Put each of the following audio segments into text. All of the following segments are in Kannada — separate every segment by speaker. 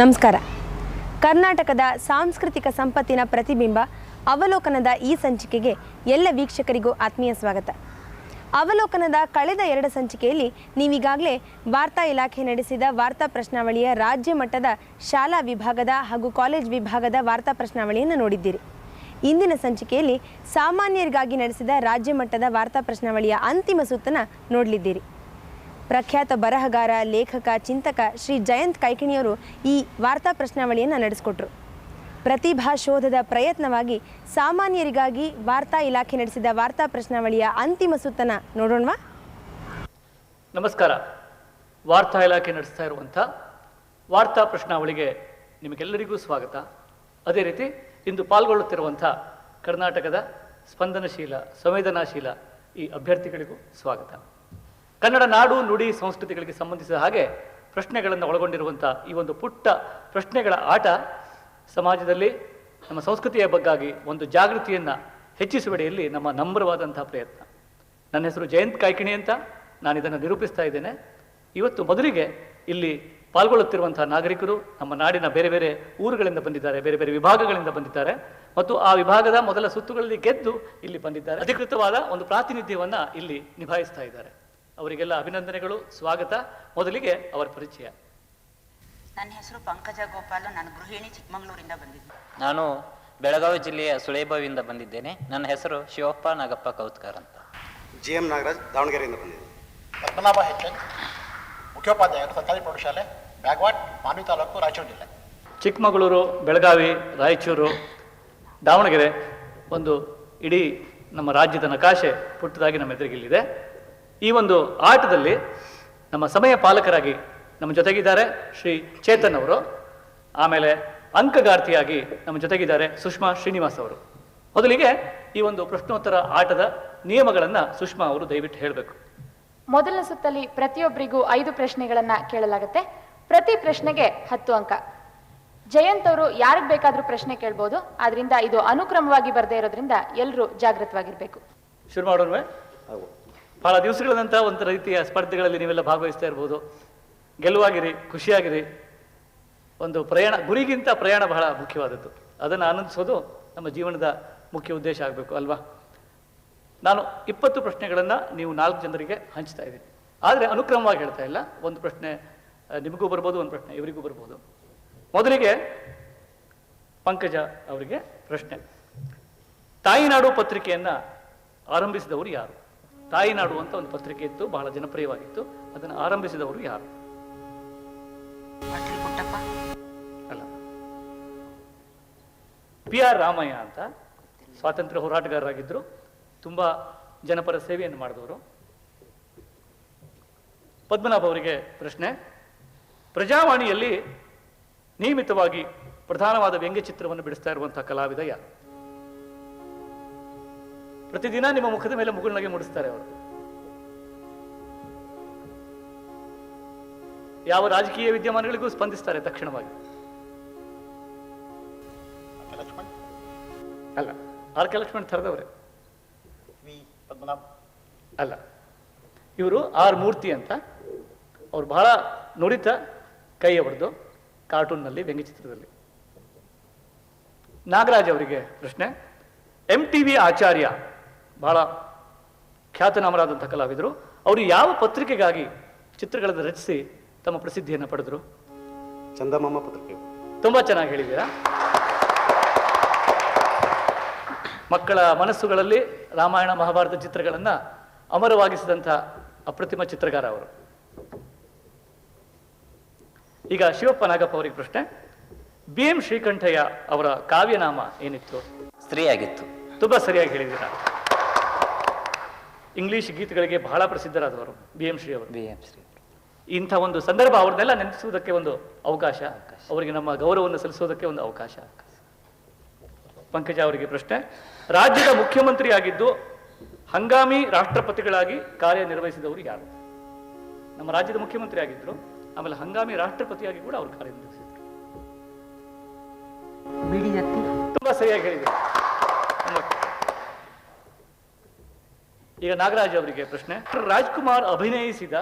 Speaker 1: ನಮಸ್ಕಾರ. ಕರ್ನಾಟಕದ ಸಾಂಸ್ಕೃತಿಕ ಸಂಪತ್ತಿನ ಪ್ರತಿಬಿಂಬ ಅವಲೋಕನದ ಈ ಸಂಚಿಕೆಗೆ ಎಲ್ಲ ವೀಕ್ಷಕರಿಗೂ ಆತ್ಮೀಯ ಸ್ವಾಗತ. ಅವಲೋಕನದ ಕಳೆದ ಎರಡು ಸಂಚಿಕೆಯಲ್ಲಿ ನೀವೀಗಾಗಲೇ ವಾರ್ತಾ ಇಲಾಖೆ ನಡೆಸಿದ ವಾರ್ತಾ ಪ್ರಶ್ನಾವಳಿಯ ರಾಜ್ಯ ಮಟ್ಟದ ಶಾಲಾ ವಿಭಾಗದ ಹಾಗೂ ಕಾಲೇಜ್ ವಿಭಾಗದ ವಾರ್ತಾ ಪ್ರಶ್ನಾವಳಿಯನ್ನು ನೋಡಿದ್ದೀರಿ. ಇಂದಿನ ಸಂಚಿಕೆಯಲ್ಲಿ ಸಾಮಾನ್ಯರಿಗಾಗಿ ನಡೆಸಿದ ರಾಜ್ಯ ಮಟ್ಟದ ವಾರ್ತಾ ಪ್ರಶ್ನಾವಳಿಯ ಅಂತಿಮ ಸುತ್ತನ್ನು ನೋಡಲಿದ್ದೀರಿ. ಪ್ರಖ್ಯಾತ ಬರಹಗಾರ, ಲೇಖಕ, ಚಿಂತಕ ಶ್ರೀ ಜಯಂತ್ ಕೈಕಿಣಿಯವರು ಈ ವಾರ್ತಾ ಪ್ರಶ್ನಾವಳಿಯನ್ನು ನಡೆಸಿಕೊಟ್ರು. ಪ್ರತಿಭಾ ಶೋಧದ ಪ್ರಯತ್ನವಾಗಿ ಸಾಮಾನ್ಯರಿಗಾಗಿ ವಾರ್ತಾ ಇಲಾಖೆ ನಡೆಸಿದ ವಾರ್ತಾ ಪ್ರಶ್ನಾವಳಿಯ ಅಂತಿಮ ಸುತ್ತನ ನೋಡೋಣವಾ?
Speaker 2: ನಮಸ್ಕಾರ. ವಾರ್ತಾ ಇಲಾಖೆ ನಡೆಸ್ತಾ ಇರುವಂಥ ವಾರ್ತಾ ಪ್ರಶ್ನಾವಳಿಗೆ ನಿಮಗೆಲ್ಲರಿಗೂ ಸ್ವಾಗತ. ಅದೇ ರೀತಿ ಇಂದು ಪಾಲ್ಗೊಳ್ಳುತ್ತಿರುವಂಥ ಕರ್ನಾಟಕದ ಸ್ಪಂದನಶೀಲ, ಸಂವೇದನಾಶೀಲ ಈ ಅಭ್ಯರ್ಥಿಗಳಿಗೂ ಸ್ವಾಗತ. ಕನ್ನಡ ನಾಡು ನುಡಿ ಸಂಸ್ಕೃತಿಗಳಿಗೆ ಸಂಬಂಧಿಸಿದ ಹಾಗೆ ಪ್ರಶ್ನೆಗಳನ್ನು ಒಳಗೊಂಡಿರುವಂಥ ಈ ಒಂದು ಪುಟ್ಟ ಪ್ರಶ್ನೆಗಳ ಆಟ ಸಮಾಜದಲ್ಲಿ ನಮ್ಮ ಸಂಸ್ಕೃತಿಯ ಬಗ್ಗಾಗಿ ಒಂದು ಜಾಗೃತಿಯನ್ನು ಹೆಚ್ಚಿಸುವಡೆಯಲ್ಲಿ ನಮ್ಮ ನಮ್ರವಾದಂತಹ ಪ್ರಯತ್ನ. ನನ್ನ ಹೆಸರು ಜಯಂತ್ ಕಾಯ್ಕಿಣಿ ಅಂತ ನಾನು ಇದನ್ನು ನಿರೂಪಿಸ್ತಾ ಇದ್ದೇನೆ. ಇವತ್ತು ಮೊದಲಿಗೆ ಇಲ್ಲಿ ಪಾಲ್ಗೊಳ್ಳುತ್ತಿರುವಂತಹ ನಾಗರಿಕರು ನಮ್ಮ ನಾಡಿನ ಬೇರೆ ಬೇರೆ ಊರುಗಳಿಂದ ಬಂದಿದ್ದಾರೆ, ಬೇರೆ ಬೇರೆ ವಿಭಾಗಗಳಿಂದ ಬಂದಿದ್ದಾರೆ. ಮತ್ತು ಆ ವಿಭಾಗದ ಮೊದಲ ಸುತ್ತುಗಳಲ್ಲಿ ಗೆದ್ದು ಇಲ್ಲಿ ಬಂದಿದ್ದಾರೆ. ಅಧಿಕೃತವಾದ ಒಂದು ಪ್ರಾತಿನಿಧ್ಯವನ್ನು ಇಲ್ಲಿ ನಿಭಾಯಿಸ್ತಾ ಇದ್ದಾರೆ. ಅವರಿಗೆಲ್ಲ ಅಭಿನಂದನೆಗಳು ಸ್ವಾಗತ. ಮೊದಲಿಗೆ ಅವರ ಪರಿಚಯ.
Speaker 3: ನನ್ನ ಹೆಸರು ಪಂಕಜ ಗೋಪಾಲ್. ನಾನು ಗೃಹಿಣಿ ಚಿಕ್ಕಮಗಳೂರಿಂದ ಬಂದಿದ್ದೆ
Speaker 4: ನಾನು ಬೆಳಗಾವಿ ಜಿಲ್ಲೆಯ ಸುಳೇಬಾವಿಯಿಂದ ಬಂದಿದ್ದೇನೆ. ನನ್ನ ಹೆಸರು ಶಿವಪ್ಪ ನಾಗಪ್ಪ ಕೌತ್ಕರ್ ಅಂತ.
Speaker 5: ಜಿ ಎಂ ನಾಗರಾಜ್ ದಾವಣಗೆರೆಯಿಂದ ಬಂದಿದೆ
Speaker 6: ಪದ್ಮನಾಭ ಹೆಚ್ಎನ್ ಮುಖ್ಯೋಪಾಧ್ಯಾಯ ಸರ್ಕಾರಿ ಪ್ರೌಢಶಾಲೆ ಬ್ಯಾಗ್ವಾಟ್ ಮಾನ್ವಿ ತಾಲೂಕು ರಾಯಚೂರು ಜಿಲ್ಲೆ.
Speaker 2: ಚಿಕ್ಕಮಗಳೂರು ಬೆಳಗಾವಿ ರಾಯಚೂರು ದಾವಣಗೆರೆ ಒಂದು ಇಡೀ ನಮ್ಮ ರಾಜ್ಯದ ನಕಾಶೆ ಪುಟ್ಟದಾಗಿ ನಮ್ಮ ಎದುರಿಗಿಲ್ಲಿದೆ. ಈ ಒಂದು ಆಟದಲ್ಲಿ ನಮ್ಮ ಸಮಯ ಪಾಲಕರಾಗಿ ನಮ್ಮ ಜೊತೆಗಿದ್ದಾರೆ ಶ್ರೀ ಚೇತನ್ ಅವರು ಆಮೇಲೆ ಅಂಕಗಾರ್ತಿಯಾಗಿ ನಮ್ಮ ಜೊತೆಗಿದ್ದಾರೆ ಸುಷ್ಮಾ ಶ್ರೀನಿವಾಸ್ ಅವರು. ಮೊದಲಿಗೆ ಈ ಒಂದು ಪ್ರಶ್ನೋತ್ತರ ಆಟದ ನಿಯಮಗಳನ್ನು ಸುಷ್ಮಾ ಅವರು ದಯವಿಟ್ಟು ಹೇಳಬೇಕು.
Speaker 7: ಮೊದಲ ಸುತ್ತಲ್ಲಿ ಪ್ರತಿಯೊಬ್ಬರಿಗೂ ಐದು ಪ್ರಶ್ನೆಗಳನ್ನ ಕೇಳಲಾಗುತ್ತೆ. ಪ್ರತಿ ಪ್ರಶ್ನೆಗೆ ಹತ್ತು ಅಂಕ. ಜಯಂತ್ ಅವರು ಯಾರಿಗೆ ಬೇಕಾದ್ರೂ ಪ್ರಶ್ನೆ ಕೇಳ್ಬೋದು. ಆದ್ರಿಂದ ಇದು ಅನುಕ್ರಮವಾಗಿ ಬರದೇ ಇರೋದ್ರಿಂದ ಎಲ್ಲರೂ ಜಾಗೃತವಾಗಿರ್ಬೇಕು
Speaker 2: ಶುರು ಮಾಡೋಣ ಬಹಳ ದಿವಸಗಳ ನಂತರ ಒಂದು ರೀತಿಯ ಸ್ಪರ್ಧೆಗಳಲ್ಲಿ ನೀವೆಲ್ಲ ಭಾಗವಹಿಸ್ತಾ ಇರ್ಬೋದು. ಗೆಲುವಾಗಿರಿ ಖುಷಿಯಾಗಿರಿ. ಒಂದು ಪ್ರಯಾಣ, ಗುರಿಗಿಂತ ಪ್ರಯಾಣ ಬಹಳ ಮುಖ್ಯವಾದದ್ದು. ಅದನ್ನು ಆನಂದಿಸೋದು ನಮ್ಮ ಜೀವನದ ಮುಖ್ಯ ಉದ್ದೇಶ ಆಗಬೇಕು, ಅಲ್ವಾ? ನಾನು ಇಪ್ಪತ್ತು ಪ್ರಶ್ನೆಗಳನ್ನು ನೀವು ನಾಲ್ಕು ಜನರಿಗೆ ಹಂಚ್ತಾ ಇದ್ದೀನಿ. ಆದರೆ ಅನುಕ್ರಮವಾಗಿ ಹೇಳ್ತಾ ಇಲ್ಲ. ಒಂದು ಪ್ರಶ್ನೆ ನಿಮಗೂ ಬರ್ಬೋದು, ಒಂದು ಪ್ರಶ್ನೆ ಇವರಿಗೂ ಬರ್ಬೋದು. ಮೊದಲಿಗೆ ಪಂಕಜ ಅವರಿಗೆ ಪ್ರಶ್ನೆ. ತಾಯಿನಾಡು ಪತ್ರಿಕೆಯನ್ನು ಆರಂಭಿಸಿದವರು ಯಾರು? ತಾಯಿನಾಡು ಅಂತ ಒಂದು ಪತ್ರಿಕೆ ಇತ್ತು ಬಹಳ ಜನಪ್ರಿಯವಾಗಿತ್ತು. ಅದನ್ನು ಆರಂಭಿಸಿದವರು ಯಾರು? ಅಲ್ಲ. ಪಿ ಆರ್ ರಾಮಯ್ಯ ಅಂತ ಸ್ವಾತಂತ್ರ್ಯ ಹೋರಾಟಗಾರರಾಗಿದ್ದರು. ತುಂಬ ಜನಪರ ಸೇವೆಯನ್ನು ಮಾಡಿದವರು. ಪದ್ಮನಾಭ ಅವರಿಗೆ ಪ್ರಶ್ನೆ. ಪ್ರಜಾವಾಣಿಯಲ್ಲಿ ನಿಯಮಿತವಾಗಿ ಪ್ರಧಾನವಾದ ವ್ಯಂಗ್ಯಚಿತ್ರವನ್ನು ಬಿಡಿಸ್ತಾ ಇರುವಂತಹ ಕಲಾವಿದ ಯಾರು? ಪ್ರತಿದಿನ ನಿಮ್ಮ ಮುಖದ ಮೇಲೆ ಮುಗುಳ್ನಗೆ ಮೂಡಿಸ್ತಾರೆ ಅವರು. ಯಾವ ರಾಜಕೀಯ ವಿದ್ಯಮಾನಗಳಿಗೂ ಸ್ಪಂದಿಸ್ತಾರೆ ತಕ್ಷಣವಾಗಿ. ಅಲ್ಲ ಆರ್ ಕೆ ಲಕ್ಷ್ಮಣ್ ಥರದವರೇ. ಅಲ್ಲ ಇವರು ಆರ್ ಮೂರ್ತಿ ಅಂತ ಅವ್ರು ಬಹಳ ನುರಿತ ಕೈ ಅವರದು ಕಾರ್ಟೂನ್ನಲ್ಲಿ ವ್ಯಂಗ್ಯಚಿತ್ರದಲ್ಲಿ. ನಾಗರಾಜ್ ಅವರಿಗೆ ಪ್ರಶ್ನೆ ಎಂ ಟಿ ವಿ ಆಚಾರ್ಯ ಬಹಳ ಖ್ಯಾತನಾಮರಾದಂಥ ಕಲಾವಿದರು. ಅವರು ಯಾವ ಪತ್ರಿಕೆಗಾಗಿ ಚಿತ್ರಗಳನ್ನು ರಚಿಸಿ ತಮ್ಮ ಪ್ರಸಿದ್ಧಿಯನ್ನು ಪಡೆದರು?
Speaker 5: ಚಂದಮಾಮ ಪತ್ರಿಕೆ.
Speaker 2: ತುಂಬಾ ಚೆನ್ನಾಗಿ ಹೇಳಿದ್ದೀರಾ? ಮಕ್ಕಳ ಮನಸ್ಸುಗಳಲ್ಲಿ ರಾಮಾಯಣ ಮಹಾಭಾರತ ಚಿತ್ರಗಳನ್ನು ಅಮರವಾಗಿಸಿದಂಥ ಅಪ್ರತಿಮ ಚಿತ್ರಕಾರ ಅವರು. ಈಗ ಶಿವಪ್ಪ ನಾಗಪ್ಪ ಅವರಿಗೆ ಪ್ರಶ್ನೆ. ಬಿ ಎಂ ಶ್ರೀಕಂಠಯ್ಯ ಅವರ ಕಾವ್ಯನಾಮ ಏನಿತ್ತು?
Speaker 4: ಸ್ತ್ರೀಯಾಗಿತ್ತು.
Speaker 2: ತುಂಬಾ ಸರಿಯಾಗಿ ಹೇಳಿದ್ದೀರಾ? ಇಂಗ್ಲಿಷ್ ಗೀತೆಗಳಿಗೆ ಬಹಳ ಪ್ರಸಿದ್ಧರಾದವರು ಬಿ ಎಂ ಶ್ರೀ ಅವರು.
Speaker 4: ಬಿ ಎಂ ಶ್ರೀ
Speaker 2: ಇಂಥ ಒಂದು ಸಂದರ್ಭ ಅವ್ರನ್ನೆಲ್ಲ ನೆನೆಸುವುದಕ್ಕೆ ಒಂದು ಅವಕಾಶ. ಅವರಿಗೆ ನಮ್ಮ ಗೌರವವನ್ನು ಸಲ್ಲಿಸೋದಕ್ಕೆ ಒಂದು ಅವಕಾಶ. ಪಂಕಜ ಅವರಿಗೆ ಪ್ರಶ್ನೆ. ರಾಜ್ಯದ ಮುಖ್ಯಮಂತ್ರಿ ಆಗಿದ್ದು ಹಂಗಾಮಿ ರಾಷ್ಟ್ರಪತಿಗಳಾಗಿ ಕಾರ್ಯನಿರ್ವಹಿಸಿದವರು ಯಾರು? ನಮ್ಮ ರಾಜ್ಯದ ಮುಖ್ಯಮಂತ್ರಿ ಆಗಿದ್ರು ಆಮೇಲೆ ಹಂಗಾಮಿ ರಾಷ್ಟ್ರಪತಿಯಾಗಿ ಕೂಡ ಅವರು ಕಾರ್ಯನಿರ್ವಹಿಸಿದ್ರು. ತುಂಬಾ ಸರಿಯಾಗಿ ಹೇಳಿದ್ರು ತುಂಬಾ- ಈಗ ನಾಗರಾಜ್ ಅವರಿಗೆ ಪ್ರಶ್ನೆ. ರಾಜ್ಕುಮಾರ್ ಅಭಿನಯಿಸಿದ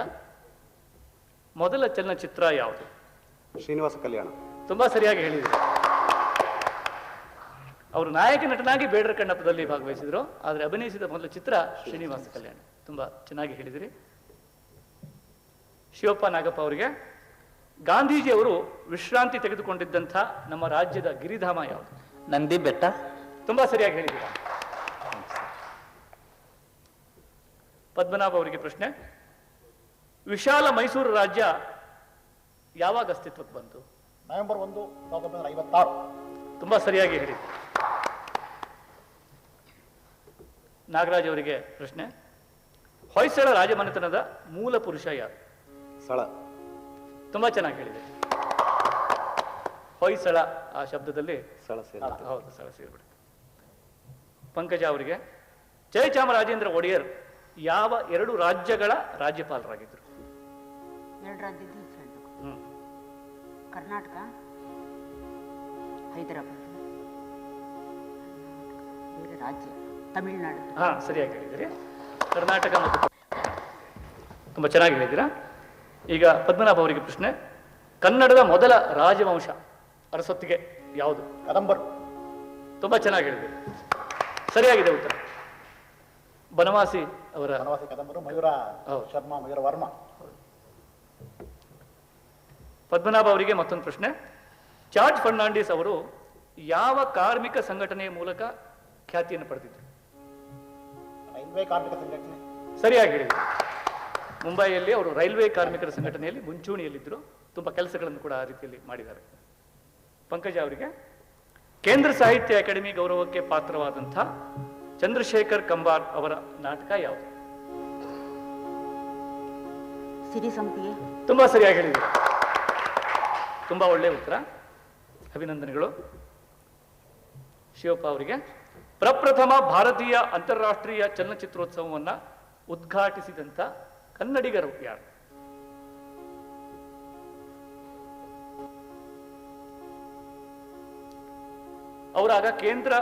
Speaker 2: ಮೊದಲ ಚಲನಚಿತ್ರ ಯಾವುದು?
Speaker 5: ಶ್ರೀನಿವಾಸ ಕಲ್ಯಾಣ.
Speaker 2: ತುಂಬಾ ಸರಿಯಾಗಿ ಹೇಳಿದ್ರು. ಅವರು ನಾಯಕ ನಟನಾಗಿ ಬೇಡರ ಕಣ್ಣಪ್ಪದಲ್ಲಿ ಭಾಗವಹಿಸಿದ್ರು ಆದರೆ ಅಭಿನಯಿಸಿದ ಮೊದಲ ಚಿತ್ರ ಶ್ರೀನಿವಾಸ ಕಲ್ಯಾಣ. ತುಂಬಾ ಚೆನ್ನಾಗಿ ಹೇಳಿದಿರಿ. ಶಿವಪ್ಪ ನಾಗಪ್ಪ ಅವರಿಗೆ ಗಾಂಧೀಜಿಯವರು ವಿಶ್ರಾಂತಿ ತೆಗೆದುಕೊಂಡಿದ್ದಂಥ ನಮ್ಮ ರಾಜ್ಯದ ಗಿರಿಧಾಮ ಯಾವುದು?
Speaker 4: ನಂದಿ ಬೆಟ್ಟ.
Speaker 2: ತುಂಬಾ ಸರಿಯಾಗಿ ಹೇಳಿದ್ದೀರಾ ಪದ್ಮನಾಭ ಅವರಿಗೆ ಪ್ರಶ್ನೆ. ವಿಶಾಲ ಮೈಸೂರು ರಾಜ್ಯ ಯಾವಾಗ ಅಸ್ತಿತ್ವಕ್ಕೆ ಬಂತು?
Speaker 6: ನವೆಂಬರ್ ಒಂದು ಸಾವಿರದ ಒಂಬೈನೂರ ಐವತ್ತಾರು.
Speaker 2: ತುಂಬಾ ಸರಿಯಾಗಿ ಹೇಳಿ. ನಾಗರಾಜ್ ಅವರಿಗೆ ಪ್ರಶ್ನೆ. ಹೊಯ್ಸಳ ರಾಜಮನೆತನದ ಮೂಲ ಪುರುಷ ಯಾರು?
Speaker 5: ಸ್ಥಳ
Speaker 2: ತುಂಬಾ ಚೆನ್ನಾಗಿ ಹೇಳಿದೆ. ಹೊಯ್ಸಳ ಆ ಶಬ್ದದಲ್ಲಿ
Speaker 5: ಸಳ
Speaker 2: ಹೌದು ಸಳ ಸೇರ್ಬಿಡುತ್ತೆ. ಪಂಕಜ ಅವರಿಗೆ ಜಯಚಾಮರಾಜೇಂದ್ರ ಒಡೆಯರ್ ಯಾವ ಎರಡು ರಾಜ್ಯಗಳ ರಾಜ್ಯಪಾಲರಾಗಿದ್ದರು
Speaker 3: ಎರಡು ರಾಜ್ಯದ ಹೆಸರು ಕರ್ನಾಟಕ ಹೈದರಾಬಾದ್. ರಾಜ್ಯ ತಮಿಳುನಾಡು.
Speaker 2: ಹಾ ಸರಿಯಾಗಿ ಹೇಳಿದಿರಿ. ಕರ್ನಾಟಕ ಮತ್ತು ತುಂಬಾ ಚೆನ್ನಾಗಿ ಹೇಳಿದ್ದೀರಾ? ಈಗ ಪದ್ಮನಾಭ ಅವರಿಗೆ ಪ್ರಶ್ನೆ. ಕನ್ನಡದ ಮೊದಲ ರಾಜವಂಶ ಅರಸೊತ್ತಿಗೆ ಯಾವುದು?
Speaker 6: ಕದಂಬರು.
Speaker 2: ತುಂಬಾ ಚೆನ್ನಾಗಿ ಹೇಳಿದೆ ಸರಿಯಾಗಿದೆ ಉತ್ತರ. ಬನವಾಸಿ ಅವರ
Speaker 6: ಬನವಾಸಿ ಕದಂಬರು ಮಯೂರ ಶರ್ಮಾ ಮಯೂರ ವರ್ಮ.
Speaker 2: ಪದ್ಮನಾಭ ಅವರಿಗೆ ಮತ್ತೊಂದು ಪ್ರಶ್ನೆ. ಜಾರ್ಜ್ ಫರ್ನಾಂಡಿಸ್ ಅವರು ಯಾವ ಕಾರ್ಮಿಕ ಸಂಘಟನೆಯ ಮೂಲಕ ಖ್ಯಾತಿಯನ್ನು ಪಡೆದಿದ್ದರು?
Speaker 6: ರೈಲ್ವೆ ಕಾರ್ಮಿಕ ಸಂಘಟನೆ.
Speaker 2: ಸರಿಯಾಗಿ ಹೇಳಿದ್ರು ಮುಂಬೈಯಲ್ಲಿ ಅವರು ರೈಲ್ವೆ ಕಾರ್ಮಿಕರ ಸಂಘಟನೆಯಲ್ಲಿ ಮುಂಚೂಣಿಯಲ್ಲಿದ್ದರು. ತುಂಬ ಕೆಲಸಗಳನ್ನು ಕೂಡ ಆ ರೀತಿಯಲ್ಲಿ ಮಾಡಿದ್ದಾರೆ. ಪಂಕಜ ಅವರಿಗೆ ಕೇಂದ್ರ ಸಾಹಿತ್ಯ ಅಕಾಡೆಮಿ ಗೌರವಕ್ಕೆ ಪಾತ್ರವಾದಂಥ ಚಂದ್ರಶೇಖರ್ ಕಂಬಾರ್ ಅವರ ನಾಟಕ ಯಾವುದು?
Speaker 3: ಸಿರಿ ಸಂಪಿಗೆ.
Speaker 2: ತುಂಬಾ ಸರಿಯಾಗಿ ಹೇಳಿದ್ರು ತುಂಬಾ ಒಳ್ಳೆ ಉತ್ತರ. ಅಭಿನಂದನೆಗಳು. ಶಿವಪ್ಪ ಅವರಿಗೆ. ಪ್ರಪ್ರಥಮ ಭಾರತೀಯ ಅಂತಾರಾಷ್ಟ್ರೀಯ ಚಲನಚಿತ್ರೋತ್ಸವವನ್ನ ಉದ್ಘಾಟಿಸಿದಂಥ ಕನ್ನಡಿಗರು ಯಾರು? ಅವರಾಗ ಕೇಂದ್ರ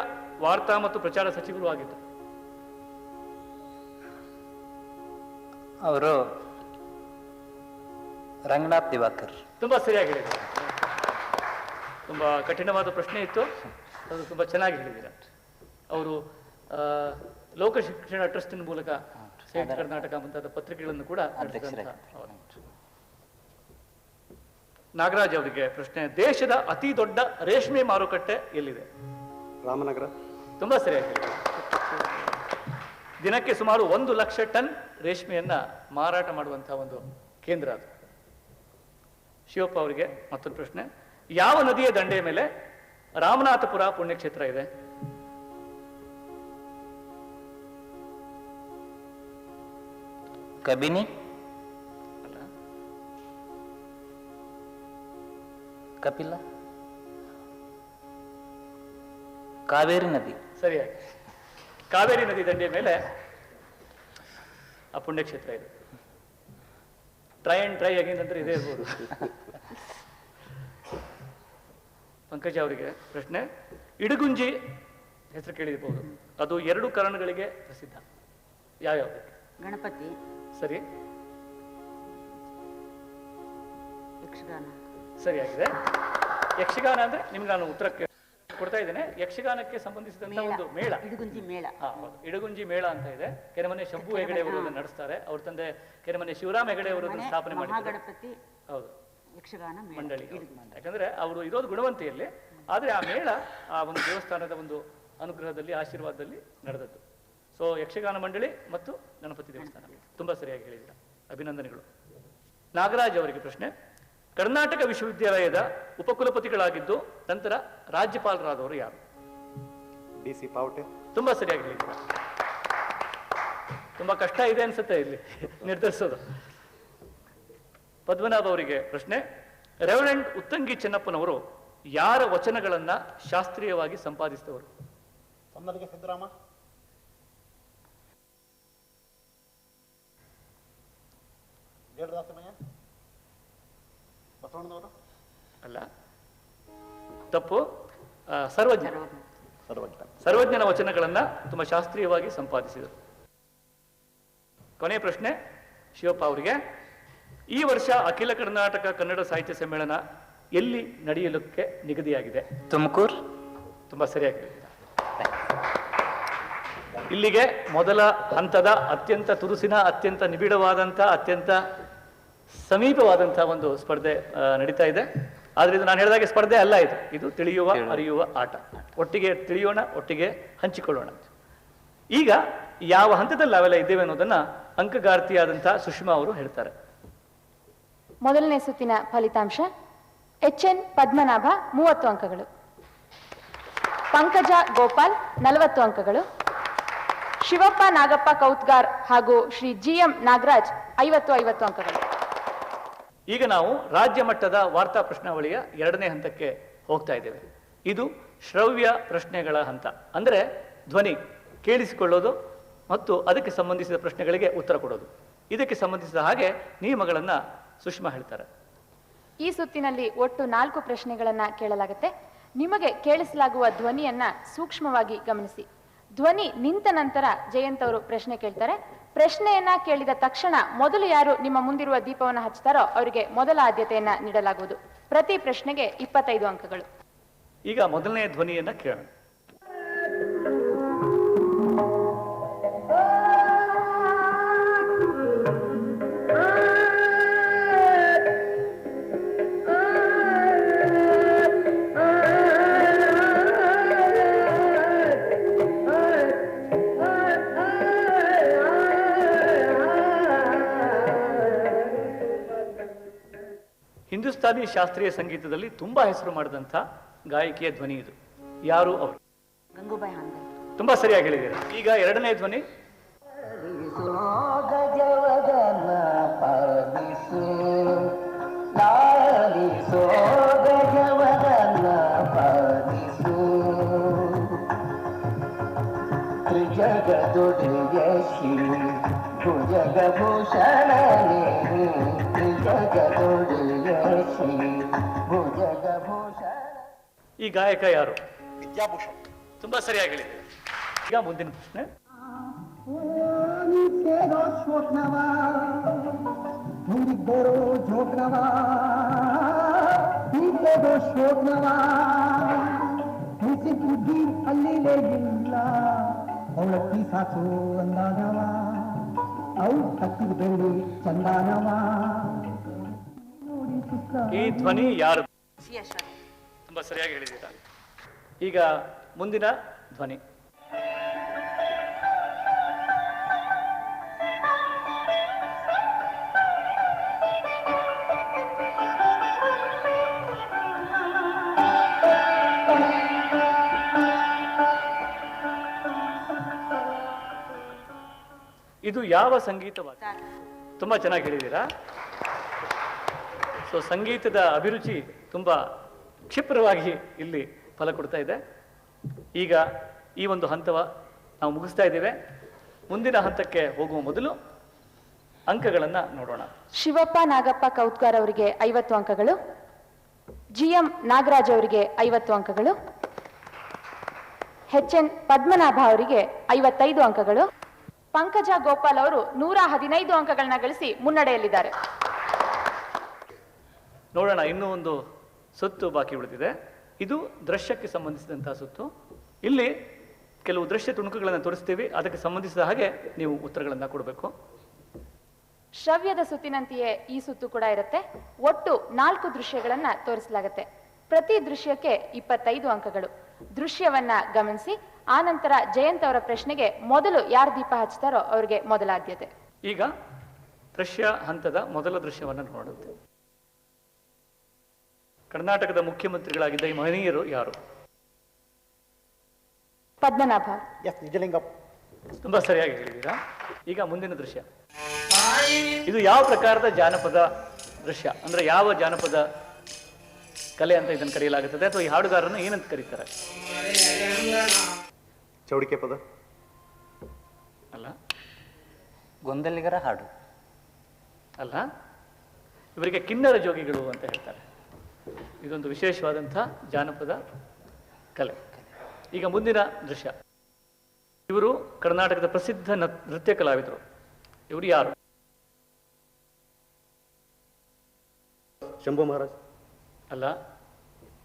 Speaker 2: ವಾರ್ತಾ ಮತ್ತು ಪ್ರಚಾರ ಸಚಿವರು ಆಗಿದ್ದರು.
Speaker 4: ಅವರು ರಂಗನಾಥ್ ದಿವಾಕರ್.
Speaker 2: ತುಂಬಾ ಸರಿಯಾಗಿ ಹೇಳಿದ್ದೀರಾ ತುಂಬಾ ಕಠಿಣವಾದ ಪ್ರಶ್ನೆ ಇತ್ತು. ಅದು ತುಂಬಾ ಚೆನ್ನಾಗಿ ಹೇಳಿದ್ದೀರಾ. ಅವರು ಲೋಕ ಶಿಕ್ಷಣ ಟ್ರಸ್ಟಿನ ಮೂಲಕ ಕರ್ನಾಟಕ ಮುಂತಾದ ಪತ್ರಿಕೆಗಳನ್ನು ಕೂಡ. ನಾಗರಾಜ್ ಅವರಿಗೆ ಪ್ರಶ್ನೆ. ದೇಶದ ಅತಿ ದೊಡ್ಡ ರೇಷ್ಮೆ ಮಾರುಕಟ್ಟೆ ಎಲ್ಲಿದೆ?
Speaker 5: ರಾಮನಗರ.
Speaker 2: ತುಂಬಾ ಸರಿಯಾಗಿ ದಿನಕ್ಕೆ ಸುಮಾರು ಒಂದು ಲಕ್ಷ ಟನ್ ರೇಷ್ಮೆಯನ್ನ ಮಾರಾಟ ಮಾಡುವಂತಹ ಒಂದು ಕೇಂದ್ರ ಅದು. ಶಿವಪ್ಪ ಅವರಿಗೆ ಮತ್ತೊಂದು ಪ್ರಶ್ನೆ. ಯಾವ ನದಿಯ ದಂಡೆಯ ಮೇಲೆ ರಾಮನಾಥಪುರ ಪುಣ್ಯಕ್ಷೇತ್ರ ಇದೆ?
Speaker 4: ಕಬಿನಿ?
Speaker 2: ಅಲ್ಲ.
Speaker 4: ಕಪಿಲ? ಕಾವೇರಿ ನದಿ.
Speaker 2: ಸರಿಯಾಗಿ. ಕಾವೇರಿ ನದಿ ದಂಡೆಯ ಮೇಲೆ ಆ ಪುಣ್ಯಕ್ಷೇತ್ರ ಇದೆ. ಟ್ರೈ ಅಂಡ್ ಟ್ರೈ ಅಗೇನ್ ಅಂದ್ರೆ ಇದೇ ಇರ್ಬೋದು ಪಂಕಜ ಅವರಿಗೆ ಪ್ರಶ್ನೆ. ಇಡಗುಂಜಿ ಹೆಸರು ಕೇಳಿರ್ಬೋದು. ಅದು ಎರಡು ಕಾರಣಗಳಿಗೆ ಪ್ರಸಿದ್ಧ. ಯಾವ್ಯಾವುದಕ್ಕೆ
Speaker 3: ಗಣಪತಿ.
Speaker 2: ಸರಿ.
Speaker 3: ಯಕ್ಷಗಾನ.
Speaker 2: ಸರಿಯಾಗಿದೆ. ಯಕ್ಷಗಾನ ಅಂದ್ರೆ ನಿಮ್ಗೆ ನಾನು ಉತ್ತರಕ್ಕೆ ಕೊಡ್ತಾ ಇದ್ದೇನೆ. ಯಕ್ಷಗಾನಕ್ಕೆ ಸಂಬಂಧಿಸಿದಂತ ಒಂದು ಮೇಳ.
Speaker 3: ಇಡಗುಂಜಿ ಮೇಳ.
Speaker 2: ಹೌದು. ಇಡಗುಂಜಿ ಮೇಳ ಅಂತ ಇದೆ. ಕೆರೆಮನೆ ಶಂಭು ಹೆಗಡೆ ಅವರು ನಡೆಸ್ತಾರೆ. ಅವ್ರ ತಂದೆ ಕೆರೆಮನೆ ಶಿವರಾಮ್ ಹೆಗಡೆ ಅವರು ಸ್ಥಾಪನೆ ಮಾಡಿದ್ದಾರೆ. ಹೌದು.
Speaker 3: ಯಕ್ಷಗಾನ
Speaker 2: ಮಂಡಳಿ. ಯಾಕಂದ್ರೆ ಅವರು ಇರೋದು ಗುಣವಂತೆಯಲ್ಲಿ. ಆದ್ರೆ ಆ ಮೇಳ ಆ ಒಂದು ದೇವಸ್ಥಾನದ ಒಂದು ಅನುಗ್ರಹದಲ್ಲಿ ಆಶೀರ್ವಾದದಲ್ಲಿ ನಡೆದದ್ದು. ಸೊ ಯಕ್ಷಗಾನ ಮಂಡಳಿ ಮತ್ತು ಗಣಪತಿ ದೇವಸ್ಥಾನ. ತುಂಬಾ ಸರಿಯಾಗಿ ಹೇಳಿದ್ದೀರಾ. ಅಭಿನಂದನೆಗಳು. ನಾಗರಾಜ್ ಅವರಿಗೆ ಪ್ರಶ್ನೆ. ಕರ್ನಾಟಕ ವಿಶ್ವವಿದ್ಯಾಲಯದ ಉಪಕುಲಪತಿಗಳಾಗಿದ್ದು ನಂತರ ರಾಜ್ಯಪಾಲರಾದವರು ಯಾರು?
Speaker 5: ಡಿ ಸಿ ಪಾವಟೆ
Speaker 2: ತುಂಬಾ ಸರಿಯಾಗಿ ಹೇಳಿದ್ದೀರಾ ತುಂಬಾ ಕಷ್ಟ ಇದೆ ಅನ್ಸುತ್ತೆ ಇಲ್ಲಿ ನಿರ್ಧರಿಸೋದು. ಪದ್ಮನಾಭ ಅವರಿಗೆ ಪ್ರಶ್ನೆ ರೆವರೆಂಡ್ ಉತ್ತಂಗಿ ಚೆನ್ನಪ್ಪನವರು ಯಾರ ವಚನಗಳನ್ನ ಶಾಸ್ತ್ರೀಯವಾಗಿ ಸಂಪಾದಿಸಿದವರು?
Speaker 6: ಸಿದ್ದರಾಮ ಬಸವಣ್ಣನವರು
Speaker 2: ಅಲ್ಲ. ತಪ್ಪು. ಸರ್ವಜ್ಞ.
Speaker 6: ಸರ್ವಜ್ಞ.
Speaker 2: ಸರ್ವಜ್ಞನ ವಚನಗಳನ್ನ ತುಂಬಾ ಶಾಸ್ತ್ರೀಯವಾಗಿ ಸಂಪಾದಿಸಿದರು. ಕೊನೆಯ ಪ್ರಶ್ನೆ ಶಿವಪ್ಪ ಅವರಿಗೆ ಈ ವರ್ಷ ಅಖಿಲ ಕರ್ನಾಟಕ ಕನ್ನಡ ಸಾಹಿತ್ಯ ಸಮ್ಮೇಳನ ಎಲ್ಲಿ ನಡೆಯಲಿಕ್ಕೆ ನಿಗದಿಯಾಗಿದೆ?
Speaker 4: ತುಮಕೂರು.
Speaker 2: ತುಂಬ ಸರಿಯಾಗಿ ಹೇಳಿದ್ದೀರಾ. ಇಲ್ಲಿಗೆ ಮೊದಲ ಹಂತದ ಅತ್ಯಂತ ತುರುಸಿನ ಅತ್ಯಂತ ನಿಬಿಡವಾದಂಥ ಅತ್ಯಂತ ಸಮೀಪವಾದಂಥ ಒಂದು ಸ್ಪರ್ಧೆ ನಡೀತಾ ಇದೆ. ಆದ್ರೆ ಇದು ನಾನು ಹೇಳಿದಾಗೆ ಸ್ಪರ್ಧೆ ಅಲ್ಲ ಇದು. ಇದು ತಿಳಿಯುವ ಅರಿಯುವ ಆಟ. ಒಟ್ಟಿಗೆ ತಿಳಿಯೋಣ ಒಟ್ಟಿಗೆ ಹಂಚಿಕೊಳ್ಳೋಣ. ಈಗ ಯಾವ ಹಂತದಲ್ಲಿ ಅವೆಲ್ಲ ಇದ್ದೇವೆ ಅನ್ನೋದನ್ನ ಅಂಕಗಾರ್ತಿಯಾದಂತಹ ಸುಷ್ಮಾ ಅವರು ಹೇಳ್ತಾರೆ.
Speaker 7: ಮೊದಲನೇ ಸುತ್ತಿನ ಫಲಿತಾಂಶ ಎಚ್ ಎನ್ ಪದ್ಮನಾಭ ಮೂವತ್ತು ಅಂಕಗಳು. ಪಂಕಜ ಗೋಪಾಲ್ ನಲವತ್ತು ಅಂಕಗಳು. ಶಿವಪ್ಪ ನಾಗಪ್ಪ ಕೌತ್ಗಾರ್ ಹಾಗೂ ಶ್ರೀ ಜಿ ಎಂ ನಾಗರಾಜ್ ಐವತ್ತು ಐವತ್ತು ಅಂಕಗಳು.
Speaker 2: ಈಗ ನಾವು ರಾಜ್ಯ ಮಟ್ಟದ ವಾರ್ತಾ ಪ್ರಶ್ನಾವಳಿಯ ಎರಡನೇ ಹಂತಕ್ಕೆ ಹೋಗ್ತಾ ಇದ್ದೇವೆ. ಇದು ಶ್ರವ್ಯ ಪ್ರಶ್ನೆಗಳ ಹಂತ. ಅಂದರೆ ಧ್ವನಿ ಕೇಳಿಸಿಕೊಳ್ಳೋದು ಮತ್ತು ಅದಕ್ಕೆ ಸಂಬಂಧಿಸಿದ ಪ್ರಶ್ನೆಗಳಿಗೆ ಉತ್ತರ ಕೊಡೋದು. ಇದಕ್ಕೆ ಸಂಬಂಧಿಸಿದ ಹಾಗೆ ನಿಯಮಗಳನ್ನು ಸುಷ್ಮಾ ಹೇಳ್ತಾರೆ.
Speaker 7: ಈ ಸುತ್ತಿನಲ್ಲಿ ಒಟ್ಟು ನಾಲ್ಕು ಪ್ರಶ್ನೆಗಳನ್ನ ಕೇಳಲಾಗುತ್ತೆ. ನಿಮಗೆ ಕೇಳಿಸಲಾಗುವ ಧ್ವನಿಯನ್ನ ಸೂಕ್ಷ್ಮವಾಗಿ ಗಮನಿಸಿ. ಧ್ವನಿ ನಿಂತ ನಂತರ ಜಯಂತ್ ಅವರು ಪ್ರಶ್ನೆ ಕೇಳ್ತಾರೆ. ಪ್ರಶ್ನೆಯನ್ನ ಕೇಳಿದ ತಕ್ಷಣ ಮೊದಲು ಯಾರು ನಿಮ್ಮ ಮುಂದಿರುವ ದೀಪವನ್ನು ಹಚ್ಚುತ್ತಾರೋ ಅವರಿಗೆ ಮೊದಲ ಆದ್ಯತೆಯನ್ನ ನೀಡಲಾಗುವುದು. ಪ್ರತಿ ಪ್ರಶ್ನೆಗೆ ಇಪ್ಪತ್ತೈದು ಅಂಕಗಳು.
Speaker 2: ಈಗ ಮೊದಲನೇ ಧ್ವನಿಯನ್ನ ಕೇಳೋಣ. ಹಿಂದೂಸ್ತಾನಿ ಶಾಸ್ತ್ರೀಯ ಸಂಗೀತದಲ್ಲಿ ತುಂಬಾ ಹೆಸರು ಮಾಡಿದಂಥ ಗಾಯಕಿಯ ಧ್ವನಿ ಇದು. ಯಾರು ಅವರು?
Speaker 3: ಗಂಗೂಬಾಯಿ
Speaker 2: ತುಂಬಾ ಸರಿಯಾಗಿ ಹೇಳಿದ್ದೀರಾ? ಈಗ ಎರಡನೇ ಧ್ವನಿ.
Speaker 8: ಜಗದೊಡೆಯ ಶ್ರೀ
Speaker 2: ಈ ಗಾಯಕ ಯಾರು?
Speaker 6: ವಿದ್ಯಾಭೂಷಣ್.
Speaker 2: ತುಂಬಾ ಸರಿಯಾಗಿ ಹೇಳಿದ್ದೀರಾ ಈಗ ಮುಂದಿನ ಪ್ರಶ್ನೆ.
Speaker 8: ಮುಂದಿದ್ದರೋ ಜೋಗ್ನವ ನಿತ್ಯರೋ ಶೋಕ್ನವ ನಿಸಿ ಬುದ್ಧಿ ಅಲ್ಲಿಲೇ ಇಲ್ಲ ಅಂದಾನವ ಅವು ಚಂದಾನವ.
Speaker 2: ಈ ಧ್ವನಿ ಯಾರು? ತುಂಬಾ ಸರಿಯಾಗಿ ಹೇಳಿದ್ದೀರಾ. ಈಗ ಮುಂದಿನ ಧ್ವನಿ. ಇದು ಯಾವ ಸಂಗೀತವಾದ ತುಂಬಾ ಚೆನ್ನಾಗಿ ಹೇಳಿದ್ದೀರಾ? ಸೊ ಸಂಗೀತದ ಅಭಿರುಚಿ ತುಂಬಾ ಕ್ಷಿಪ್ರವಾಗಿ ಇಲ್ಲಿ ಫಲ ಕೊಡ್ತಾ ಇದೆ. ಈಗ ಈ ಒಂದು ಹಂತವ ನಾವು ಮುಗಿಸ್ತಾ ಇದ್ದೇವೆ. ಮುಂದಿನ ಹಂತಕ್ಕೆ ಹೋಗುವ ಮೊದಲು ಅಂಕಗಳನ್ನು ನೋಡೋಣ.
Speaker 7: ಶಿವಪ್ಪ ನಾಗಪ್ಪ ಕೌತ್ಕಾರ್ ಅವರಿಗೆ ಐವತ್ತು ಅಂಕಗಳು. ಜಿ ಎಂ ನಾಗರಾಜ್ ಅವರಿಗೆ ಐವತ್ತು ಅಂಕಗಳು. ಎಚ್ ಎನ್ ಪದ್ಮನಾಭ ಅವರಿಗೆ ಐವತ್ತೈದು ಅಂಕಗಳು. ಪಂಕಜ ಗೋಪಾಲ್ ಅವರು ನೂರ ಹದಿನೈದು ಅಂಕಗಳನ್ನ ಗಳಿಸಿ ಮುನ್ನಡೆಯಲ್ಲಿದ್ದಾರೆ.
Speaker 2: ನೋಡೋಣ ಇನ್ನೂ ಒಂದು ಸುತ್ತು ಬಾಕಿ ಉಳಿದಿದೆ. ಇದು ದೃಶ್ಯಕ್ಕೆ ಸಂಬಂಧಿಸಿದಂತಹ ಸುತ್ತು. ಇಲ್ಲಿ ಕೆಲವು ದೃಶ್ಯ ತುಣುಕುಗಳನ್ನು ತೋರಿಸ್ತೀವಿ. ಅದಕ್ಕೆ ಸಂಬಂಧಿಸಿದ ಹಾಗೆ ನೀವು ಉತ್ತರಗಳನ್ನು ಕೊಡಬೇಕು.
Speaker 7: ಶ್ರವ್ಯದ ಸುತ್ತಿನಂತೆಯೇ ಈ ಸುತ್ತು ಕೂಡ ಇರುತ್ತೆ. ಒಟ್ಟು ನಾಲ್ಕು ದೃಶ್ಯಗಳನ್ನ ತೋರಿಸಲಾಗುತ್ತೆ. ಪ್ರತಿ ದೃಶ್ಯಕ್ಕೆ ಇಪ್ಪತ್ತೈದು ಅಂಕಗಳು. ದೃಶ್ಯವನ್ನ ಗಮನಿಸಿ ಆನಂತರ ಜಯಂತ್ ಅವರ ಪ್ರಶ್ನೆಗೆ ಮೊದಲು ಯಾರು ದೀಪ ಹಚ್ತಾರೋ ಅವರಿಗೆ ಮೊದಲ ಆದ್ಯತೆ.
Speaker 2: ಈಗ ದೃಶ್ಯ ಹಂತದ ಮೊದಲ ದೃಶ್ಯವನ್ನು ನೋಡುತ್ತೆ. ಕರ್ನಾಟಕದ ಮುಖ್ಯಮಂತ್ರಿಗಳಾಗಿದ್ದ ಈ ಮಹನೀಯರು ಯಾರು?
Speaker 7: ಪದ್ಮನಾಭ.
Speaker 6: ಎಸ್ ನಿಜಲಿಂಗಪ್ಪ.
Speaker 2: ತುಂಬಾ ಸರಿಯಾಗಿ ಹೇಳಿದ್ದೀರಾ? ಈಗ ಮುಂದಿನ ದೃಶ್ಯ. ಇದು ಯಾವ ಪ್ರಕಾರದ ಜಾನಪದ ದೃಶ್ಯ? ಅಂದ್ರೆ ಯಾವ ಜಾನಪದ ಕಲೆ ಅಂತ ಇದನ್ನು ಕರೆಯಲಾಗುತ್ತದೆ ಅಥವಾ ಈ ಹಾಡುಗಾರರನ್ನು ಏನಂತ ಕರೀತಾರೆ?
Speaker 5: ಚೌಡಿಕೆ ಪದ?
Speaker 2: ಅಲ್ಲ.
Speaker 4: ಗೊಂದಲಿಗರ ಹಾಡು.
Speaker 2: ಅಲ್ಲ. ಇವರಿಗೆ ಕಿನ್ನರ ಜೋಗಿಗಳು ಅಂತ ಹೇಳ್ತಾರೆ. ಇದೊಂದು ವಿಶೇಷವಾದಂಥ ಜಾನಪದ ಕಲೆ. ಈಗ ಮುಂದಿನ ದೃಶ್ಯ. ಇವರು ಕರ್ನಾಟಕದ ಪ್ರಸಿದ್ಧ ನೃತ್ಯ ಕಲಾವಿದರು. ಇವರು ಯಾರು?
Speaker 5: ಶಂಭು ಮಹಾರಾಜ್.
Speaker 2: ಅಲ್ಲ.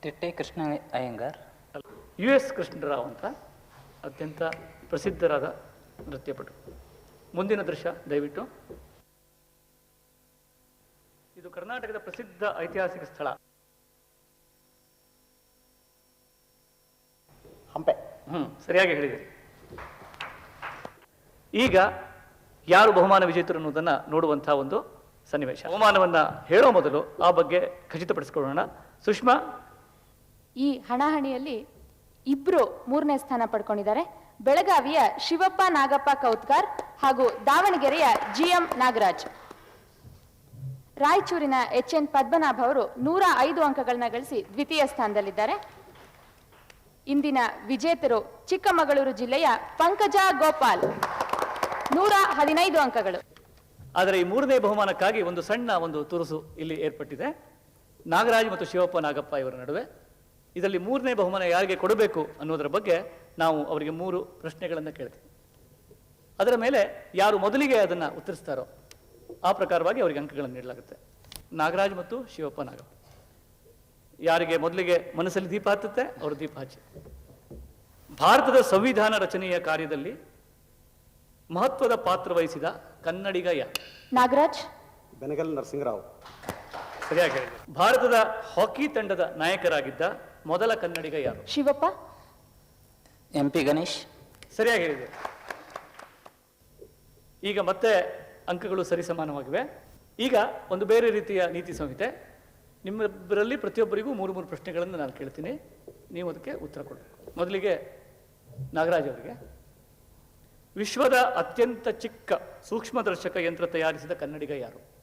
Speaker 4: ತಿಟ್ಟೆ ಕೃಷ್ಣ ಅಯ್ಯಂಗಾರ್.
Speaker 2: ಯು ಎಸ್ ಕೃಷ್ಣರಾವ್ ಅಂತ ಅತ್ಯಂತ ಪ್ರಸಿದ್ಧರಾದ ನೃತ್ಯಪಟು. ಮುಂದಿನ ದೃಶ್ಯ ದಯವಿಟ್ಟು. ಇದು ಕರ್ನಾಟಕದ ಪ್ರಸಿದ್ಧ ಐತಿಹಾಸಿಕ ಸ್ಥಳ.
Speaker 6: ಹಂಪೆ.
Speaker 2: ಹ್ಮ್ ಸರಿಯಾಗಿ ಹೇಳಿದೆ. ಈಗ ಯಾರು ಬಹುಮಾನ ವಿಜೇತರು ಅನ್ನೋದನ್ನ ನೋಡುವಂತಹ ಒಂದು ಸನ್ನಿವೇಶ. ಅವಮಾನವನ್ನ ಹೇಳೋ ಮೊದಲು ಆ ಬಗ್ಗೆ ಖಚಿತಪಡಿಸಿಕೊಳ್ಳೋಣ. ಸುಷ್ಮಾ?
Speaker 7: ಈ ಹಣಾಹಣಿಯಲ್ಲಿ ಇಬ್ರು ಮೂರನೇ ಸ್ಥಾನ ಪಡ್ಕೊಂಡಿದ್ದಾರೆ. ಬೆಳಗಾವಿಯ ಶಿವಪ್ಪ ನಾಗಪ್ಪ ಕೌತ್ಕಾರ್ ಹಾಗೂ ದಾವಣಗೆರೆಯ ಜಿ ಎಂ ನಾಗರಾಜ್. ರಾಯಚೂರಿನ ಎಚ್ ಎನ್ ಪದ್ಮನಾಭ ಅವರು ನೂರ ಐದು ಅಂಕಗಳನ್ನ ಗಳಿಸಿ ದ್ವಿತೀಯ ಸ್ಥಾನದಲ್ಲಿದ್ದಾರೆ. ಇಂದಿನ ವಿಜೇತರು ಚಿಕ್ಕಮಗಳೂರು ಜಿಲ್ಲೆಯ ಪಂಕಜ ಗೋಪಾಲ್. ನೂರ ಹದಿನೈದು ಅಂಕಗಳು.
Speaker 2: ಆದರೆ ಈ ಮೂರನೇ ಬಹುಮಾನಕ್ಕಾಗಿ ಒಂದು ಸಣ್ಣ ಒಂದು ತುರುಸು ಇಲ್ಲಿ ಏರ್ಪಟ್ಟಿದೆ. ನಾಗರಾಜ್ ಮತ್ತು ಶಿವಪ್ಪ ನಾಗಪ್ಪ ಇವರ ನಡುವೆ. ಇದರಲ್ಲಿ ಮೂರನೇ ಬಹುಮಾನ ಯಾರಿಗೆ ಕೊಡಬೇಕು ಅನ್ನೋದರ ಬಗ್ಗೆ ನಾವು ಅವರಿಗೆ ಮೂರು ಪ್ರಶ್ನೆಗಳನ್ನು ಕೇಳ್ತೀವಿ. ಅದರ ಮೇಲೆ ಯಾರು ಮೊದಲಿಗೆ ಅದನ್ನು ಉತ್ತರಿಸ್ತಾರೋ ಆ ಪ್ರಕಾರವಾಗಿ ಅವರಿಗೆ ಅಂಕಗಳನ್ನು ನೀಡಲಾಗುತ್ತೆ. ನಾಗರಾಜ್ ಮತ್ತು ಶಿವಪ್ಪ ನಾಗಪ್ಪ. ಯಾರಿಗೆ ಮೊದಲಿಗೆ ಮನಸ್ಸಲ್ಲಿ ದೀಪ ಹತ್ತುತ್ತೆ, ಅವರು ದೀಪ ಹಚ್ಚಿ. ಭಾರತದ ಸಂವಿಧಾನ ರಚನೆಯ ಕಾರ್ಯದಲ್ಲಿ ಮಹತ್ವದ ಪಾತ್ರ ವಹಿಸಿದ ಕನ್ನಡಿಗ ಯಾರು
Speaker 7: ನಾಗರಾಜ್.
Speaker 5: ಬೆನಗಲ್ ನರಸಿಂಗರಾವ್
Speaker 2: ಸರಿಯಾಗಿ ಹೇಳಿದ್ರು. ಭಾರತದ ಹಾಕಿ ತಂಡದ ನಾಯಕರಾಗಿದ್ದ ಮೊದಲ ಕನ್ನಡಿಗ ಯಾರು?
Speaker 7: ಶಿವಪ್ಪ.
Speaker 4: M P Ganesh.
Speaker 2: ಸರಿಯಾಗಿ ಹೇಳಿದೆ ಈಗ ಮತ್ತೆ ಅಂಕಗಳು ಸರಿಸಮಾನವಾಗಿವೆ ಈಗ ಒಂದು ಬೇರೆ ರೀತಿಯ ನೀತಿ ಸಂಹಿತೆ. ನಿಮ್ಮಿಬ್ಬರಲ್ಲಿ ಪ್ರತಿಯೊಬ್ಬರಿಗೂ ಮೂರು ಮೂರು ಪ್ರಶ್ನೆಗಳನ್ನು ನಾನು ಕೇಳ್ತೀನಿ. ನೀವು ಅದಕ್ಕೆ ಉತ್ತರ ಕೊಡಬೇಕು ಮೊದಲಿಗೆ ನಾಗರಾಜ್ ಅವರಿಗೆ. ವಿಶ್ವದ ಅತ್ಯಂತ ಚಿಕ್ಕ ಸೂಕ್ಷ್ಮದರ್ಶಕ ಯಂತ್ರ ತಯಾರಿಸಿದ ಕನ್ನಡಿಗ ಯಾರು?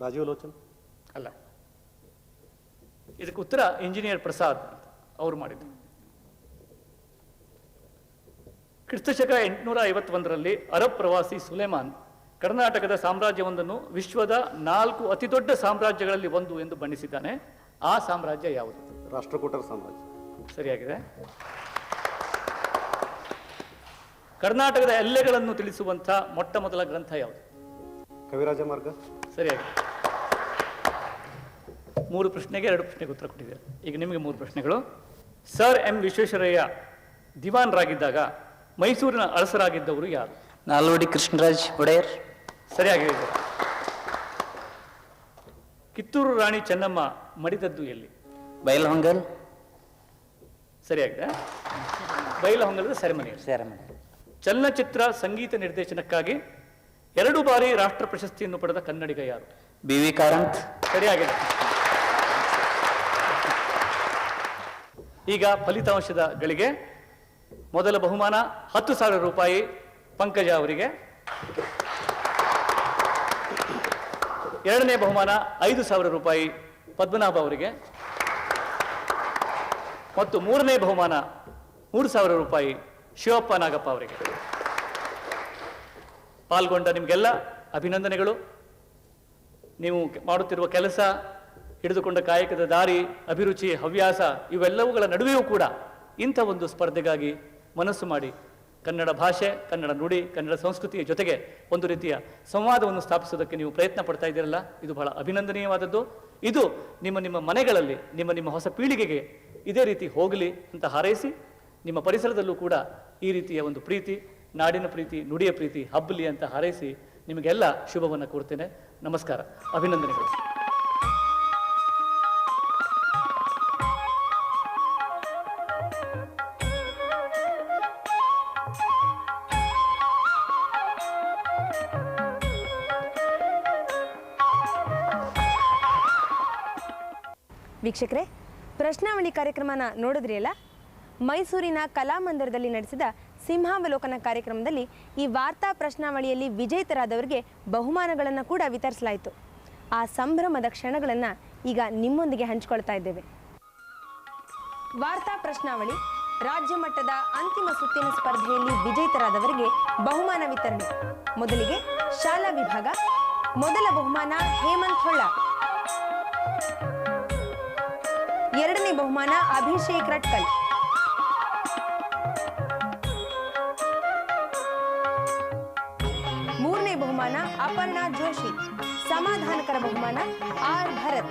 Speaker 5: ರಾಜೀವ್ ಲೋಚನ್.
Speaker 2: ಅಲ್ಲ. ಇದಕ್ಕೆ ಉತ್ತರ ಇಂಜಿನಿಯರ್ ಪ್ರಸಾದ್ ಅವರು ಮಾಡಿದ್ರು. ಕ್ರಿಸ್ತಶಕ ಎಂಟುನೂರ ಐವತ್ತೊಂದರಲ್ಲಿ ಅರಬ್ ಪ್ರವಾಸಿ ಸುಲೇಮಾನ್ ಕರ್ನಾಟಕದ ಸಾಮ್ರಾಜ್ಯವೊಂದನ್ನು ವಿಶ್ವದ ನಾಲ್ಕು ಅತಿದೊಡ್ಡ ಸಾಮ್ರಾಜ್ಯಗಳಲ್ಲಿ ಒಂದು ಎಂದು ಬಣ್ಣಿಸಿದ್ದಾನೆ. ಆ ಸಾಮ್ರಾಜ್ಯ ಯಾವುದು?
Speaker 5: ರಾಷ್ಟ್ರಕೂಟರ ಸಾಮ್ರಾಜ್ಯ.
Speaker 2: ಸರಿಯಾಗಿದೆ. ಕರ್ನಾಟಕದ ಎಲ್ಲೆಗಳನ್ನು ತಿಳಿಸುವಂಥ ಮೊಟ್ಟ ಮೊದಲ ಗ್ರಂಥ ಯಾವುದು?
Speaker 5: ಕವಿರಾಜ ಮಾರ್ಗ.
Speaker 2: ಸರಿಯಾಗಿದೆ. ಮೂರು ಪ್ರಶ್ನೆಗೆ ಎರಡು ಪ್ರಶ್ನೆಗೆ ಉತ್ತರ ಕೊಟ್ಟಿದ್ದಾರೆ. ಈಗ ನಿಮಗೆ ಮೂರು ಪ್ರಶ್ನೆಗಳು. ಸರ್ ಎಂ ವಿಶ್ವೇಶ್ವರಯ್ಯ ದಿವಾನ್ರಾಗಿದ್ದಾಗ ಮೈಸೂರಿನ ಅರಸರಾಗಿದ್ದವರು ಯಾರು?
Speaker 4: ನಾಲ್ವಡಿ ಕೃಷ್ಣರಾಜ್ ಒಡೆಯರ್.
Speaker 2: ಸರಿಯಾಗಿ ಕಿತ್ತೂರು ರಾಣಿ ಚೆನ್ನಮ್ಮ ಮಡಿದದ್ದು ಎಲ್ಲಿ?
Speaker 4: ಬೈಲಹೊಂಗಲ್.
Speaker 2: ಸರಿಯಾಗಿದೆ. ಬೈಲಹೊಂಗಲದ ಸೆರೆಮನಿ
Speaker 4: ಸೆರೆಮನಿ.
Speaker 2: ಚಲನಚಿತ್ರ ಸಂಗೀತ ನಿರ್ದೇಶನಕ್ಕಾಗಿ ಎರಡು ಬಾರಿ ರಾಷ್ಟ್ರ ಪ್ರಶಸ್ತಿಯನ್ನು ಪಡೆದ ಕನ್ನಡಿಗ ಯಾರು?
Speaker 4: B V Karanth.
Speaker 2: ಸರಿಯಾಗಿದೆ. ಈಗ ಫಲಿತಾಂಶದ ಗಳಿಗೆ ಮೊದಲ ಬಹುಮಾನ ಹತ್ತು ಸಾವಿರ ರೂಪಾಯಿ ಪಂಕಜ ಅವರಿಗೆ. ಎರಡನೇ ಬಹುಮಾನ ಐದು ಸಾವಿರ ರೂಪಾಯಿ ಪದ್ಮನಾಭ ಅವರಿಗೆ. ಮತ್ತು ಮೂರನೇ ಬಹುಮಾನ ಮೂರು ಸಾವಿರ ರೂಪಾಯಿ ಶಿವಪ್ಪ ನಾಗಪ್ಪ ಅವರಿಗೆ. ಪಾಲ್ಗೊಂಡ ನಿಮಗೆಲ್ಲ ಅಭಿನಂದನೆಗಳು. ನೀವು ಮಾಡುತ್ತಿರುವ ಕೆಲಸ, ಹಿಡಿದುಕೊಂಡ ಕಾಯಕದ ದಾರಿ, ಅಭಿರುಚಿ, ಹವ್ಯಾಸ, ಇವೆಲ್ಲವುಗಳ ನಡುವೆಯೂ ಕೂಡ ಇಂಥ ಒಂದು ಸ್ಪರ್ಧೆಗಾಗಿ ಮನಸ್ಸು ಮಾಡಿ ಕನ್ನಡ ಭಾಷೆ, ಕನ್ನಡ ನುಡಿ, ಕನ್ನಡ ಸಂಸ್ಕೃತಿಯ ಜೊತೆಗೆ ಒಂದು ರೀತಿಯ ಸಂವಾದವನ್ನು ಸ್ಥಾಪಿಸೋದಕ್ಕೆ ನೀವು ಪ್ರಯತ್ನ ಪಡ್ತಾ ಇದ್ದೀರಲ್ಲ, ಇದು ಬಹಳ ಅಭಿನಂದನೀಯವಾದದ್ದು. ಇದು ನಿಮ್ಮ ನಿಮ್ಮ ಮನೆಗಳಲ್ಲಿ, ನಿಮ್ಮ ನಿಮ್ಮ ಹೊಸ ಪೀಳಿಗೆಗೆ ಇದೇ ರೀತಿ ಹೋಗಲಿ ಅಂತ ಹಾರೈಸಿ, ನಿಮ್ಮ ಪರಿಸರದಲ್ಲೂ ಕೂಡ ಈ ರೀತಿಯ ಒಂದು ಪ್ರೀತಿ, ನಾಡಿನ ಪ್ರೀತಿ, ನುಡಿಯ ಪ್ರೀತಿ ಹಬ್ಬಲಿ ಅಂತ ಹಾರೈಸಿ ನಿಮಗೆಲ್ಲ ಶುಭವನ್ನು ಕೊಡ್ತೇನೆ ನಮಸ್ಕಾರ. ಅಭಿನಂದನೆಗಳು.
Speaker 1: ವೀಕ್ಷಕರೇ, ಪ್ರಶ್ನಾವಳಿ ಕಾರ್ಯಕ್ರಮನ ನೋಡಿದ್ರಿ ಅಲ್ಲ ಮೈಸೂರಿನ ಕಲಾಮಂದಿರದಲ್ಲಿ ನಡೆಸಿದ ಸಿಂಹಾವಲೋಕನ ಕಾರ್ಯಕ್ರಮದಲ್ಲಿ ಈ ವಾರ್ತಾ ಪ್ರಶ್ನಾವಳಿಯಲ್ಲಿ ವಿಜೇತರಾದವರಿಗೆ ಬಹುಮಾನಗಳನ್ನು ಕೂಡ ವಿತರಿಸಲಾಯಿತು. ಆ ಸಂಭ್ರಮದ ಕ್ಷಣಗಳನ್ನು ಈಗ ನಿಮ್ಮೊಂದಿಗೆ ಹಂಚಿಕೊಳ್ತಾ ಇದ್ದೇವೆ. ವಾರ್ತಾ ಪ್ರಶ್ನಾವಳಿ, ರಾಜ್ಯ ಮಟ್ಟದ ಅಂತಿಮ ಸುತ್ತಿನ ಸ್ಪರ್ಧೆಯಲ್ಲಿ ವಿಜೇತರಾದವರಿಗೆ ಬಹುಮಾನ ವಿತರಣೆ. ಮೊದಲಿಗೆ ಶಾಲಾ ವಿಭಾಗ, ಮೊದಲ ಬಹುಮಾನ ಹೇಮಂತ್ ಹೊಳ್ಳ. ने बहुमाना, अभिषेक रटकल। मूर ने बहुमाना, अपर्णा जोशी। समाधान कर बहुमाना, आर भरत।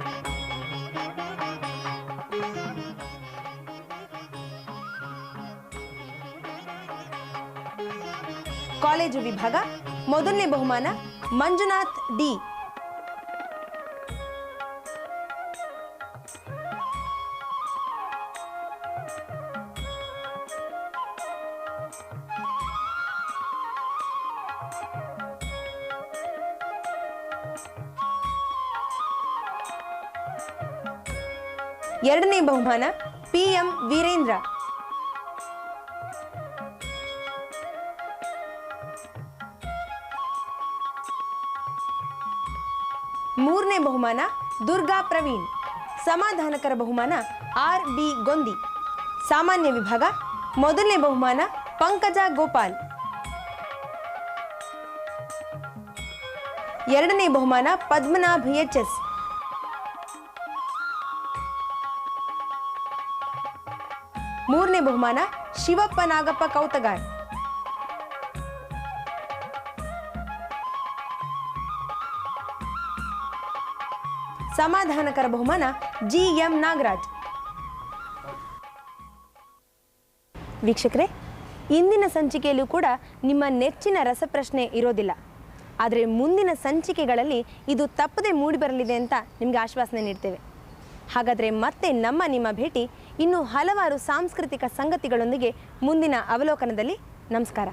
Speaker 1: ಕಾಲೇಜು ವಿಭಾಗ ಮೊದಲನೇ ಬಹುಮಾನ ಮಂಜುನಾಥ್ ಡಿ ಎರಡನೇ ಬಹುಮಾನ ಪಿಎಂ ವೀರೇಂದ್ರ. ಮೂರನೇ ಬಹುಮಾನ ದುರ್ಗಾ ಪ್ರವೀಣ್. ಸಮಾಧಾನಕರ ಬಹುಮಾನ ಆರ್ ಬಿ ಗೊಂದಿ. ಸಾಮಾನ್ಯ ವಿಭಾಗ ಮೊದಲನೇ ಬಹುಮಾನ ಪಂಕಜ ಗೋಪಾಲ್. ಎರಡನೇ ಬಹುಮಾನ ಪದ್ಮನಾಭ್ ಎಚ್ ಎಸ್. ಮೂರನೇ ಬಹುಮಾನ ಶಿವಪ್ಪ ನಾಗಪ್ಪ ಕೌತಗಾರ್. ಸಮಾಧಾನಕರ ಬಹುಮಾನ ಜಿ ಎಂ ನಾಗರಾಜ್. ವೀಕ್ಷಕರೇ, ಇಂದಿನ ಸಂಚಿಕೆಯಲ್ಲೂ ಕೂಡ ನಿಮ್ಮ ನೆಚ್ಚಿನ ರಸಪ್ರಶ್ನೆ ಇರೋದಿಲ್ಲ. ಆದರೆ ಮುಂದಿನ ಸಂಚಿಕೆಗಳಲ್ಲಿ ಇದು ತಪ್ಪದೆ ಮೂಡಿಬರಲಿದೆ ಅಂತ ನಿಮಗೆ ಆಶ್ವಾಸನೆ ನೀಡ್ತೇವೆ. ಹಾಗಾದರೆ ಮತ್ತೆ ನಮ್ಮ ನಿಮ್ಮ ಭೇಟಿ ಇನ್ನು ಹಲವಾರು ಸಾಂಸ್ಕೃತಿಕ ಸಂಗತಿಗಳೊಂದಿಗೆ ಮುಂದಿನ ಅವಲೋಕನದಲ್ಲಿ ನಮಸ್ಕಾರ.